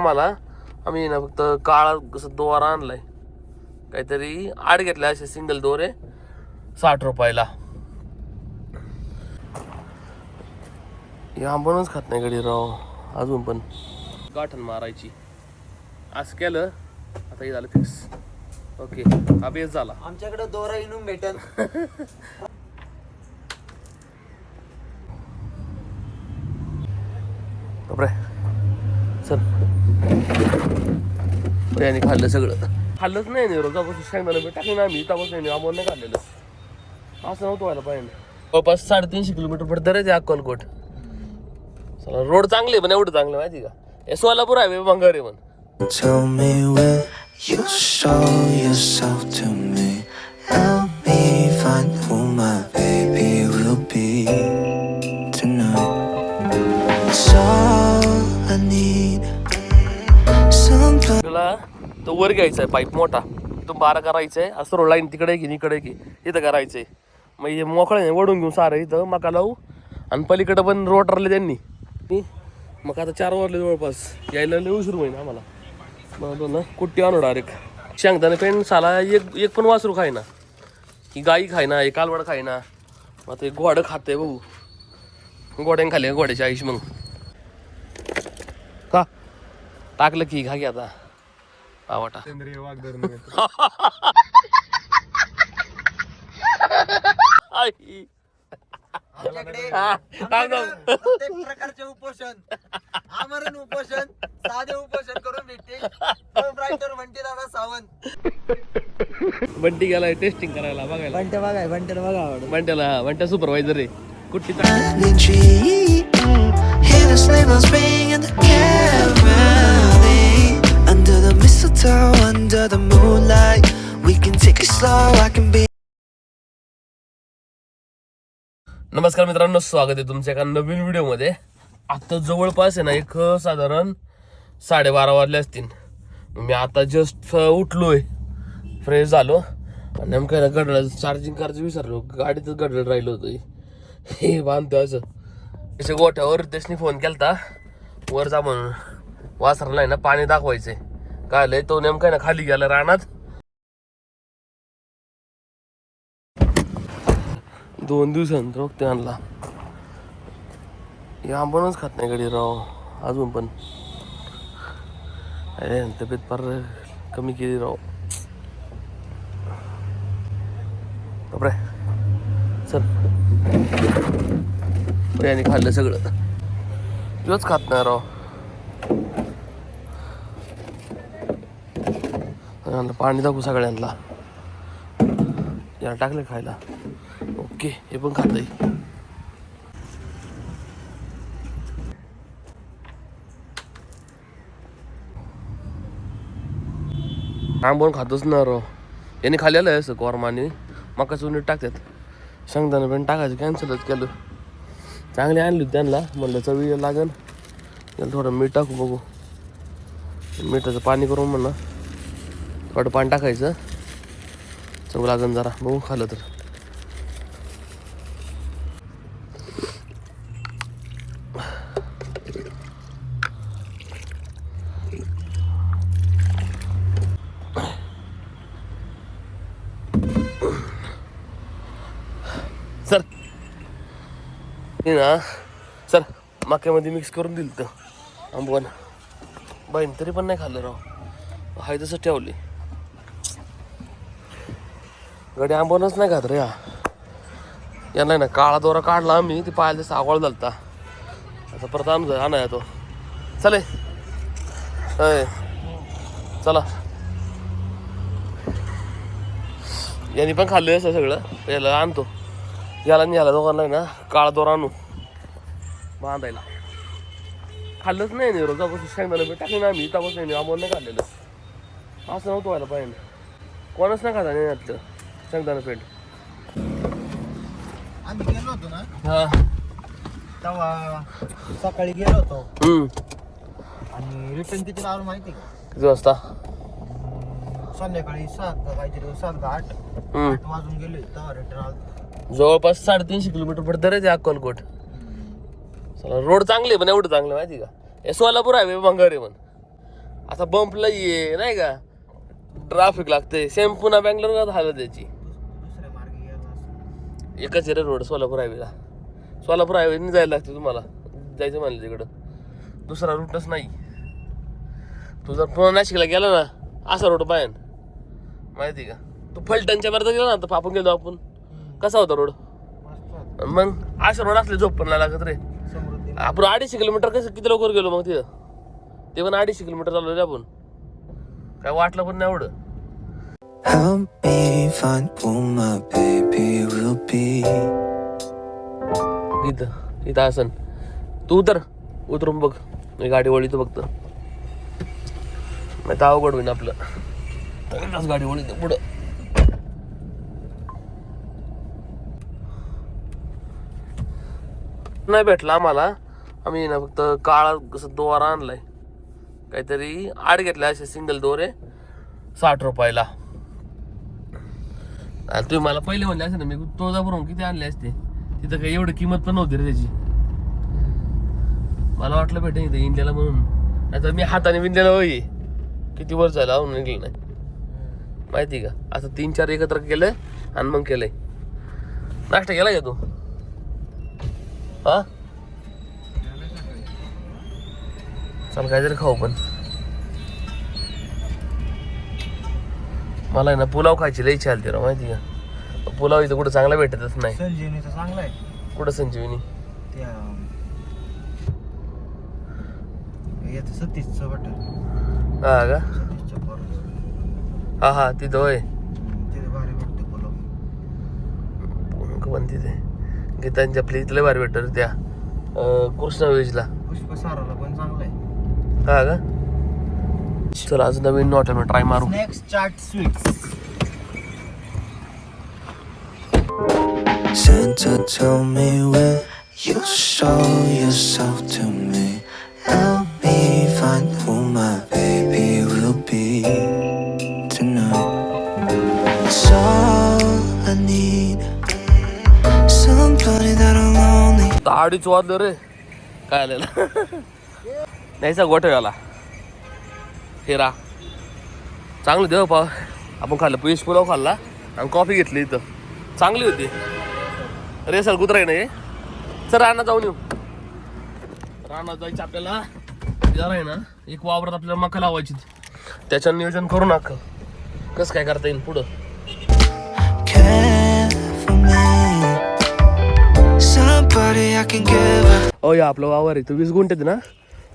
मला आम्ही ना फक्त काळा कसं दोरा आणलाय. काहीतरी आड घेतला असे सिंगल दोरे साठ रुपयाला. आंबवूनच खात नाही गडी राव अजून पण. गाठण मारायची. असं केलं आता हे झालं फिक्स ओके हा बेस झाला. आमच्याकडे दोरा इनून भेटल. बापरे. चल. याने खाल्लं सगळं. खाल्लंच नाही नाही रोजापासून शेंगदाणा बी टाकलं ना आम्ही तपास नाही आम्हाला नाही खाल्लेलं. असं नव्हतं व्हायला पाहिजे. जवळपास साडेतीनशे किलोमीटर पडतं रे ते अक्कलकोट. चला रोड चांगले पण एवढं चांगलं माहिती का? हे सोलापूर आहे बंगारे पण तो वर घ्यायचा आहे पाईप मोठा. तो बारा करायचा आहे. असं लाईन तिकडे की इकडे की इथं करायचं आहे मग हे मोकळं आहे, वडून घेऊन सारं इथं मका लावू आणि पलीकडं पण रोटरले त्यांनी. मी- मग आता चार वरले जवळपास. यायला लय उशीर होईन आम्हाला. मग ना कुट्टी आणू डायरेक्ट शेंगदाणे पेन साला एक एक पण वासरू खायना. ही गाई खायना हे कालवड खायना. मग ते घोडं खाते भाऊ घोड्याने खाल्ले घोड्याची आईश मग. का? टाकलं की घा की आता. पावाटा. आई. हा, थांब, थांब. प्रत्येक प्रकारचे उपोषण. आमरण उपोषण साधे उपोषण करून भेटतील रायटर म्हणते दादा सावंत. बंटी गेलाय टेस्टिंग करायला बघायला. बंट्या बघाय बंट्याला बघा आवड बंट्याला Bantya supervisor Energy. Bells ring tiptoe under the moonlight, we can take it slow. I can be. नमस्कार मित्रांनो स्वागत आहे तुमच्या एका नवीन व्हिडिओमध्ये. आता जवळपास आहे ना एक साधारण साडेबारा वाजले असतील. मी आता जस्ट उठलोय. फ्रेश झालो. आणि नेमकं आहे ना गडळ चार्जिंग करायचं विसरलो. गाडीतच गडळ राहिलो होतो. हे बांधतो असं. त्याच्या गोठ्यावर त्याने फोन केलता. वर जा म्हणून. वासराला आहे ना पाणी दाखवायचं आहे काय आलंय तो नेमका ना खाली गेला रानात? दोन दिवसानंतर ते आणला. हे आंबवूनच खात नाही गडी राव अजून पण. अरे तब्येत फार कमी केली राव. बापरे. चल. याने खाल्लं सगळं. तोच खात नाही राव. यांना पाणी दाखवू सगळ्यांना. याला टाकलं खायला. ओके हे पण खात आहे. आंबोन खातच ना रो. याने खाल्लेलं आहे असं कोरमाने. मका चुनीत टाकतात. सांगताना पण टाकायचं कॅन्सलच केलं. चांगली आणली होती त्यांना. म्हणलं चवी लागेल याला थोडं मीठ टाकू बघू. मिठाचं पाणी करून म्हणलं थोडं पाणी टाकायचं. चव लागन जरा बघू खालं तर. सर. ना सर मक्यामध्ये मिक्स करून दिलं तर आंबवण. बाईन तरी पण नाही खाल्लं राव. हाय तसं ठेवली गडी आंबवणच नाही खात रे हा. नाही ना काळा दोरा काढला आम्ही ती पायाला सावळ झालता. आता परत आणतो आणा तो. चले होय चला. यांनी पण खाल्लं असं सगळं. याला आणतो. याला आणि याला दोघांना ना काळा दोरा आणू. बांधायला. खाल्लंच नाही नाही रोजापासून शेंगदाणा बी टाकलं ना आम्ही. त्यापासून नाही आंबोन नाही खाल्लेलं. असं नव्हतं व्हायला पाहिजे. कोणच नाही खाता नाही यातलं. शेंगदाणा पेंट. आम्ही गेलो होतो ना हा. तेव्हा सकाळी गेलो होतो. हम्म. आणि रिटर्न किती लावलं माहिती का? किती वाजता? संध्याकाळी सात का काहीतरी सात का आठ. हम्म. आठ वाजून गेले तेव्हा रिटर्न आलो जवळपास साडेतीनशे किलोमीटर पडतं रे ते अक्कलकोट. चला रोड चांगले पण एवढं चांगलं माहिती का? हे सोलापूर हायवे बंगारे पण आता बंप लई आहे नाही का? ट्राफिक लागते सेम पुन्हा बँगलोर झालं त्याची दुसऱ्या मार्गे गेला असं. एकच आहे रोड सोलापूर हायवेला. सोलापूर हायवेने जायला लागते तुम्हाला. जायचं म्हणलं तिकडं. दुसरा रूटच नाही. तू जर पुन्हा नाशिकला गेला ना असा रोड पायन. माहिती का? तू फलटणच्या बरोबर गेला ना तर आपण गेलो आपण. कसा होता रोड मग असा रोड असले झोप पण नाही लागत रे. आपण अडीचशे किलोमीटर कसं किती लवकर गेलो मग तिथं? ते पण अडीचशे किलोमीटर चालू रे आपण. काय वाटलं पण नाही एवढं. Help me find who my baby will be. इथं इथं असन. तू उतर. उतरून बघ. मी गाडी वळीतो फक्त. नाही तर अवघड होईन आपलं. एकदाच गाडी वळीतो पुढं. नाही भेटला आम्हाला. आम्ही ना फक्त काळा कसं दोरा आणलाय. काहीतरी आड घेतला असे सिंगल दोरे. साठ रुपयाला. अरे तुम्ही मला पहिले म्हणले असते ना मी तुळजापूरहून किती आणले असते? तिथं काही एवढी किंमत पण नव्हती रे त्याची. मला वाटलं भेटेल इथे इंडियाला म्हणून. नाही मी हाताने विणलेलं होई किती वर्ष झालं आवून निघलं नाही. माहिती का? असं तीन चार एकत्र केलं आणि मग केलंय. नाश्ता केला का तू? हा? चल काहीतरी खाऊ पण. मला आहे ना पुलाव खायची लई इच्छा आलती राव माहिती का? पुलाव इथं कुठं चांगला भेटतच नाही. संजीवनीचं चांगलं आहे. कुठं संजीवनी? त्या याचं सतीशचं वाटत. हा का? सतीशच्या पोराचं. हा हा तिथं होय. तिथे भारी भेटते पुलाव. पण तिथे गीतांच्या आपल्या इथलं भारी भेटतं त्या. कृष्णा वेजला पुष्प साराला पण चांगलं आहे. हा का? चला आज नवीन हॉटेल ट्राय मारू snacks chaat sweets Santa, tell me when you show yourself to me. Help me find who my baby will be tonight. It's all I need. Somebody that I'm lonely. तर अडीच वाजलं रे काय आलेलं नाहीचा गोठ्याला हेरा चांगलं देव पाव. आपण खाल्लं. पियुष पुलाव खाल्ला आणि कॉफी घेतली इथं. चांगली होती. रेसल कुत्रा नाही चल रानात जाऊन येऊ. रानात जायचं आपल्याला. जरा आहे ना एक वावरात आपल्याला मका लावायची. त्याचं नियोजन करू नका. कसं काय करता येईल पुढं. हो आपलं वावर आहे. तो वीस गुंठ्यात ना.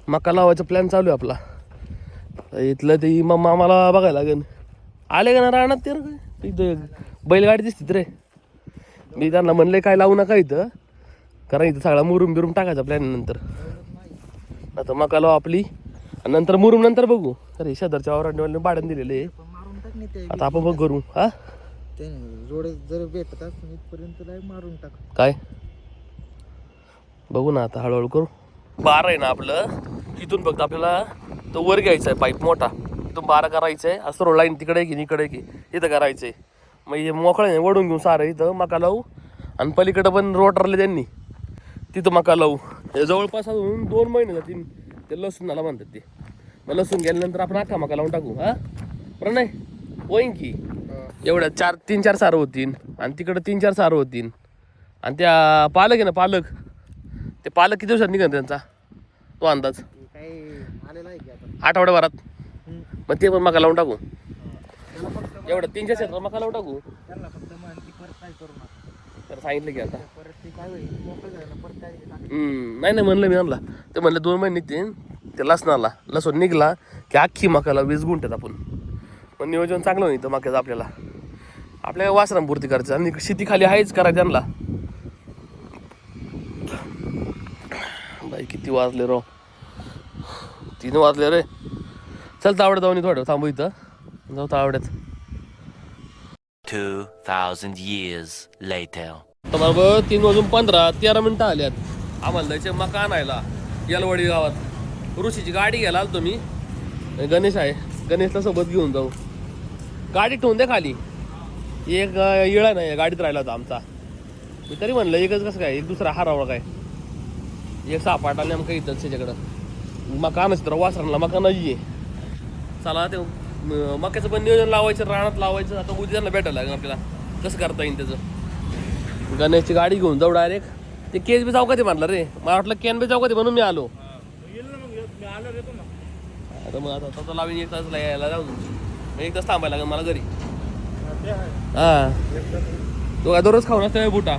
मका लावायचा प्लॅन चालू आहे आपला. इथलं ते मग मामाला बघायला लागेल. आले का ना राहणार ते? इथं बैलगाडी दिसते रे. मी त्यांना म्हणले काय लावू नका इथं. कारण इथं सगळा मुरुम बिरुम टाकायचा प्लॅन नंतर. आता मका लावा आपली. आणि नंतर मुरुम नंतर बघू. अरे शेजारच्या वावराने भाड्याने दिलेले. आता आपण बघ करू. हा? जोडे जर इथपर्यंत मारून टाक. काय? बघू ना आता हळूहळू करू. बार आहे ना आपलं. इथून फक्त आपल्याला तो वर घ्यायचा आहे पाईप मोठा. इथून बारा करायचं आहे. असं लाईन तिकडे की इकडे की इथं करायचं आहे मग हे मोकळं आहे, वडून घेऊन सारं इथं मका लावू. आणि पलीकडं पण रोटरले त्यांनी. तिथं मका लावू. हे जवळपास अजून दोन महिने जातील. ते लसूणाला म्हणतात ते. मग लसूण गेल्यानंतर आपण अख्खा मका लावून टाकू हा? बरं नाही? होईन की. एवढ्या चार तीन चार सारं होतीन आणि तिकडं तीन चार सारं होतीन आणि त्या पालक आहे ना पालक? ते पालक किती दिवसात निघन त्यांचा? तो अंदाज काही आलेला आहे की आता आठवड्याभरात. मग ते पण मका लावून टाकू. एवढं तीन चार क्षेत्रात मका लावून टाकू. त्यांना फक्त मान ती परत काय करू नका. तर सांगितलं की आता. परत ते काय होईल मोकळं झालं परत काय टाक हम्म, नाही नाही म्हणलं मी आणला ते म्हणलं दोन महिने निघतील. ते लसणाला. लसूण निघला की अख्खी मकाला वीस गुंठ्यात आपण. पण नियोजन चांगलं होईल मक्याचं आपल्याला. आपल्या वासरांपूर्ती करायचं. आणि शेती खाली आहेच करायचं त्यांना. बाई किती वाजले रो तीन वाजले रे. चल तावड्यात जाऊन थोडं थांबू इथं. जाऊ तावड्यात. 2,000 years later. तर बरोबर तीन वाजून पंधरा तेरा मिनिटं आल्यात. आम्हाला जायचे मका आणायला यलवाडी गावात. ऋषीची गाडी घ्यायला आलो तुम्ही गणेश आहे. गणेशला सोबत घेऊन जाऊ. गाडी ठेवून दे खाली. एक येळा नाही गाडीत राहिला होता आमचा. मी तरी म्हणलं एकच कसं काय? एक दुसरा हारावं काय? एक सापाटा नेमकं इथंच त्याच्याकडं. मकानच तर वासरांना मका नाही आहे चला ते मक्याचं पण नियोजन लावायचं रानात लावायचं आता उद्याला भेटायला लागेल आपल्याला. कसं करता येईल त्याचं? गणेशची गाडी घेऊन जाऊ डायरेक्ट ते केस बी जाऊ का ते म्हटलं रे? मला वाटलं कॅन बी जाऊ का ते म्हणून मी आलो. आता मग आता आता लावीन एक तास यायला जाऊन एक तास थांबायला लागेल मला घरी. हा. तो काय दररोज खाऊन असतो बुटा?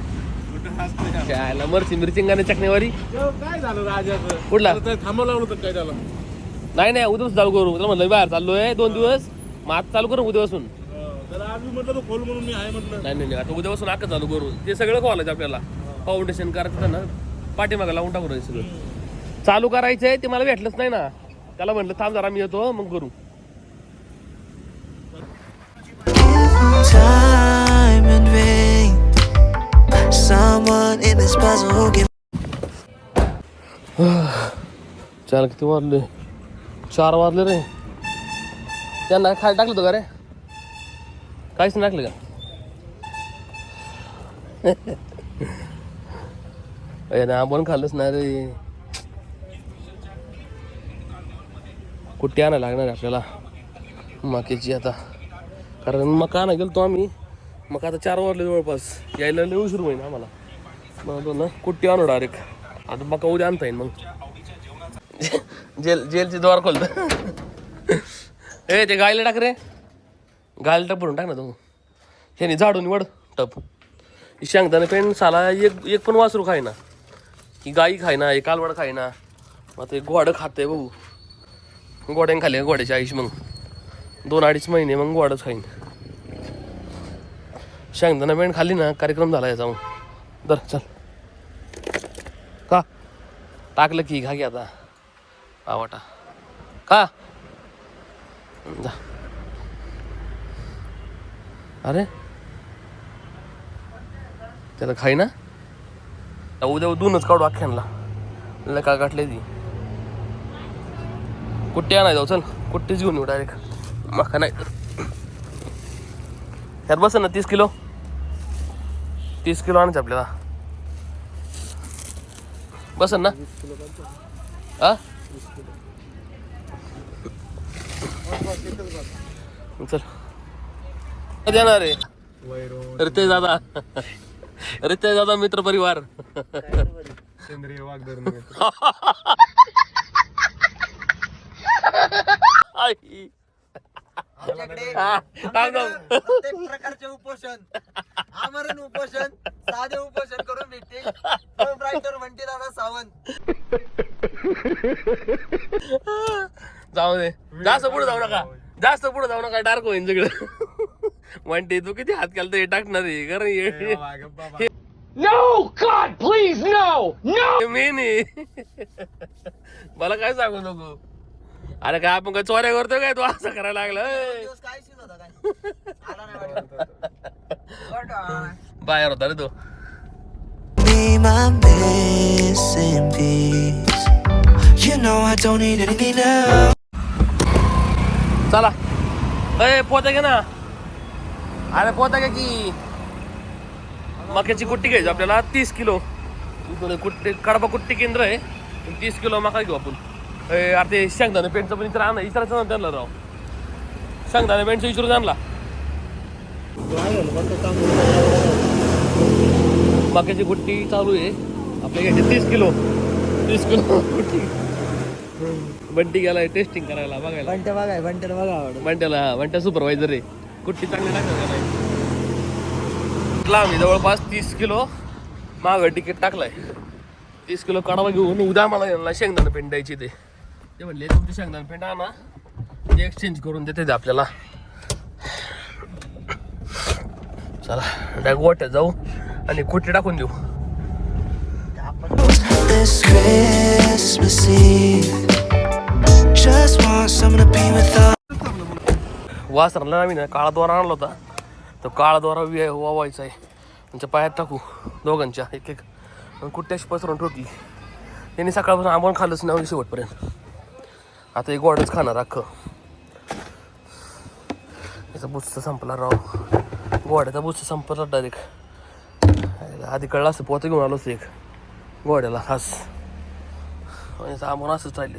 खायला मरची मिरची गाणे चकणीवारी काय झालं राजाचं कुठला? थांबावं लागलं होतं काय त्याला नाही नाही उद्याच चालू करू. त्याला म्हणलं बाहेर चाललोय दोन दिवस. मग आता चालू करू उद्यापासून. म्हटलं तो खोल म्हणून मी आहे म्हटलं. नाही नाही नाही, आता उद्यापासून अख्खं चालू करू. ते सगळं कॉलेज आपल्याला. फाउंडेशन करायचं त्यांना पाठीमागं लावून टाकू सगळं. चालू करायचंय ते मला भेटलंच नाही ना. त्याला म्हटलं थांब जरा मी येतो मग करू. Someone in this puzzle who can चार किती वाजले. चार वाजले रे. त्यांना खाली टाकलं होतं का रे? काहीच नाही टाकलं का? ना आपण खाल्लंच नाही रे. कुठे आणायला लागणार आहे आपल्याला. मक्याची आता. कारण मका आणायला गेलो आम्ही. मका आता चार वाजले जवळपास. यायला लय उशीर होईल आम्हाला. ना कुट्टी आणू डायरेक्ट आता मका उद्या आणता येईल मग जेल जेलची द्वार खोल ए ते गायला टाक रे गायला टप भरून टाक ना तू ह्यानी झाडून वड टप शांगताना पेन साला एक एक पण वासरू खायना ही गाई खायना हे कालवड खायना मग ते गोडं खाते भाऊ घोड्यां खाले गोड्याची आयुष मग दोन अडीच महिने मग घोडंच खाईन शेंगदाणा पेन खाल्ली ना कार्यक्रम झाला याचा मग दर चल का? टाकलं की घा की आता. पावाटा का? जा. अरे? त्याला खाई ना? उद्या दोनच काढू अख्ख्यांना. लय का गाठले ती. कुट्टी आणाय जाऊ चल. कुट्टीच घेऊन येऊ डायरेक्ट मका नाही. ह्यात बस ना तीस किलो. तीस किलो आणायचं आपल्याला. बसन ना. हा? चल. येणार आहे? रितेश दादा. रितेश दादा मित्र परिवार. सेंद्रिय वागदर आई. आमच्याकडे हा, थांब, आमच्याकडे थांब. प्रत्येक प्रकारचे उपोषण. आमरण उपोषण साधे उपोषण करून भेटतील रायटर म्हणते दादा सावंत. जाऊ दे. जास्त पुढे जाऊ नका. जास्त पुढे जाऊ नका. डार्क होईन सगळं. म्हणते तू किती हात केला हे टाकणार आहे? कारण हे- No! God, please, no! No! हे मेन आहे मला काय सांगू नको. अरे काय आपण काय चोऱ्या करतो काय? तू असं करायला लागला दिवस काय सीन होता काय? आला नाही वाटत. बाहेर होता रे तो. Be my missing piece. You know I don't need anything else. चला. अय पोता घे ना. अरे पोता घ्या की. मक्याची कुट्टी घ्यायची आपल्याला तीस किलो. कुट्टी कडबा कुट्टी केंद्र आहे. तीस किलो मका घेऊ आपण. अरे ते शेंगदाणे पेंटचं पण इतर आणा इतराचं ना त्यांना राव. शेंगदाणे पेंटचं विचारून आणला. मक्याची कुट्टी चालू आहे. आपल्या घ्यायची तीस किलो. तीस किलो कुट्टी बंटी गेलाय टेस्टिंग करायला बघायला. बंट्या बघाय बंट्याला बघा आवड वंट्याला वंट्या सुपरवायझर आहे. कुट्टी चांगली टाकणार आम्ही जवळपास तीस किलो. मागं तिकीट टाकलाय. तीस किलो कडावा घेऊन उद्या मला शेंगदाणा पेंट द्यायची ते. ते म्हणले तुमची शेंगदाणा पेंट आणा. ते एक्सचेंज करून देते ते आपल्याला. चला डायरेक्ट गोट्यात जाऊ आणि कुट्टी टाकून देऊ. This Christmas Eve. Just want someone to be with us. वासरला आम्ही ना काळा दोरा आणला होता. तो काळा दोरा वे- वावायचा आहे. त्यांच्या पायात टाकू दोघांच्या एक एक. कुट्ट्याशी पसरून ठोकली त्यांनी सकाळपासून आंबवून खाल्लंच नाही शेवटपर्यंत. आता एक गोडच खाणार अख्खं. याचा बुस्स संपला राव. गोड्याचा बुस्स संपला डायरेक्ट आधी कळलं असं पोतं घेऊन आलोच एक. गोड्याला खास. आणि आंबवून असंच राहिले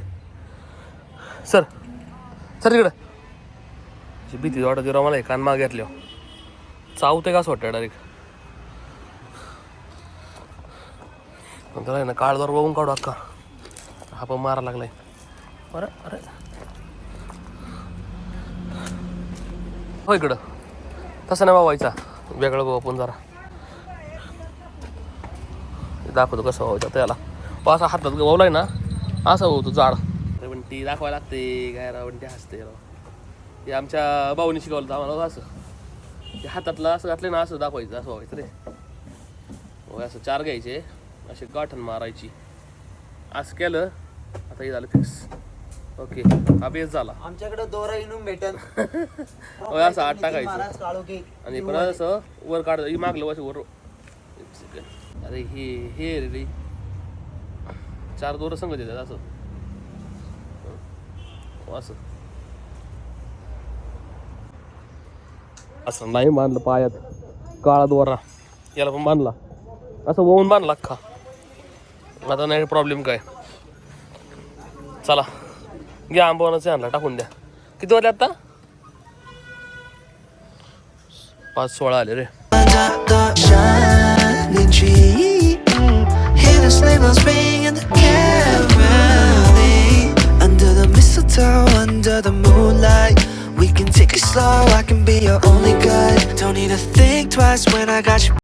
सर सर तिकडं भीती वाटत राव मला हे कान मागे घेतल्या हो. चावते का असं वाटतं डायरेक्ट नंतर आहे ना काळदार बघून काढू अक्का हा पण मारा लागलाय. अरे अरे. हो इकडं. तसं नाही वावायचा. वेगळं बघू आपण जरा. दाखवतो कसं व्हायचं त्याला हो, असा हातात गवलाय ना असं होतो जाड. वंटी दाखवायला लागते. काय राव वंटी हसते राव. हे आमच्या भाऊने शिकवलं आम्हाला असं. ते हातातलं असं घातलं ना असं दाखवायचं असं व्हायचं रे. हो असं चार घ्यायचे. असे गाठण मारायची. असं केलं आता हे झालं फिक्स ओके हा बेस झाला. आमच्याकडे दोरा इनून भेटन होय, असं आत टाकायचं. महाराज आणि परत असं वर काढ ही मागलं असं वर. एक. अरे हे हे रे रे. चार दोरं संगत येतात असं. हो, असं. असं नाही बांधलं पायात. काळा दोरा. याला पण बांधला. असं वळून बांधला अख्खा आता नाही प्रॉब्लेम काय. चला. घ्या आंबवनाचे आणला टाकून द्या किती वाजले आता पाच सोळा आले रे Under the shining tree, hear the sleigh bells ring and the caroling. Under the mistletoe, under the moonlight, we can take it slow. I can be your only guide. Don't need to think twice when I got you.